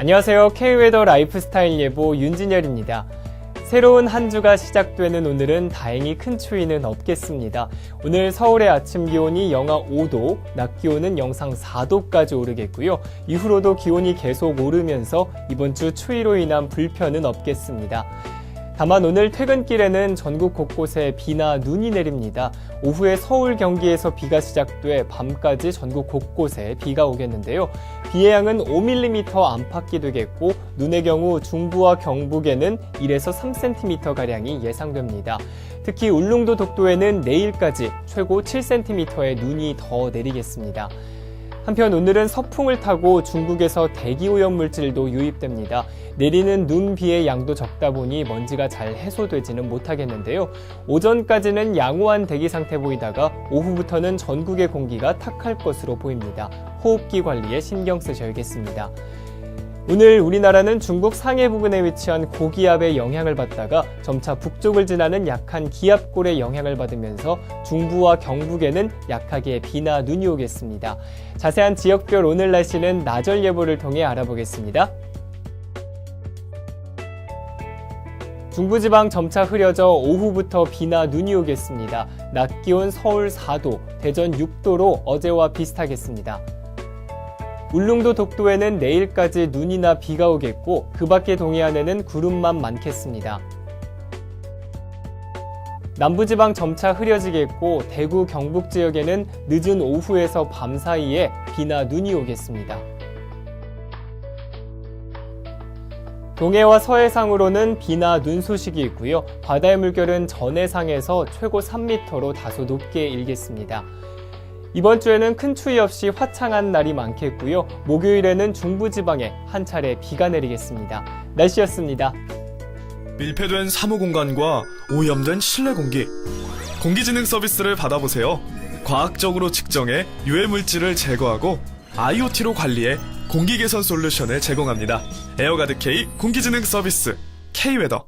안녕하세요. K웨더 라이프스타일 예보 윤진열입니다. 새로운 한 주가 시작되는 오늘은 다행히 큰 추위는 없겠습니다. 오늘 서울의 아침 기온이 영하 5도, 낮 기온은 영상 4도까지 오르겠고요. 이후로도 기온이 계속 오르면서 이번 주 추위로 인한 불편은 없겠습니다. 다만 오늘 퇴근길에는 전국 곳곳에 비나 눈이 내립니다. 오후에 서울, 경기에서 비가 시작돼 밤까지 전국 곳곳에 비가 오겠는데요. 비의 양은 5mm 안팎이 되겠고 눈의 경우 중부와 경북에는 1에서 3cm 가량이 예상됩니다. 특히 울릉도 독도에는 내일까지 최고 7cm의 눈이 더 내리겠습니다. 한편 오늘은 서풍을 타고 중국에서 대기 오염 물질도 유입됩니다. 내리는 눈 비의 양도 적다 보니 먼지가 잘 해소되지는 못하겠는데요. 오전까지는 양호한 대기 상태 보이다가 오후부터는 전국의 공기가 탁할 것으로 보입니다. 호흡기 관리에 신경 쓰셔야겠습니다. 오늘 우리나라는 중국 상해 부근에 위치한 고기압의 영향을 받다가 점차 북쪽을 지나는 약한 기압골의 영향을 받으면서 중부와 경북에는 약하게 비나 눈이 오겠습니다. 자세한 지역별 오늘 날씨는 나절 예보를 통해 알아보겠습니다. 중부지방 점차 흐려져 오후부터 비나 눈이 오겠습니다. 낮 기온 서울 4도, 대전 6도로 어제와 비슷하겠습니다. 울릉도 독도에는 내일까지 눈이나 비가 오겠고 그 밖의 동해안에는 구름만 많겠습니다. 남부지방 점차 흐려지겠고 대구 경북 지역에는 늦은 오후에서 밤 사이에 비나 눈이 오겠습니다. 동해와 서해상으로는 비나 눈 소식이 있고요. 바다의 물결은 전해상에서 최고 3m로 다소 높게 일겠습니다. 이번 주에는 큰 추위 없이 화창한 날이 많겠고요. 목요일에는 중부지방에 한 차례 비가 내리겠습니다. 날씨였습니다. 밀폐된 사무공간과 오염된 실내 공기. 공기진흥 서비스를 받아보세요. 과학적으로 측정해 유해 물질을 제거하고 IoT로 관리해 공기 개선 솔루션을 제공합니다. 에어가드 K 공기진흥 서비스 K웨더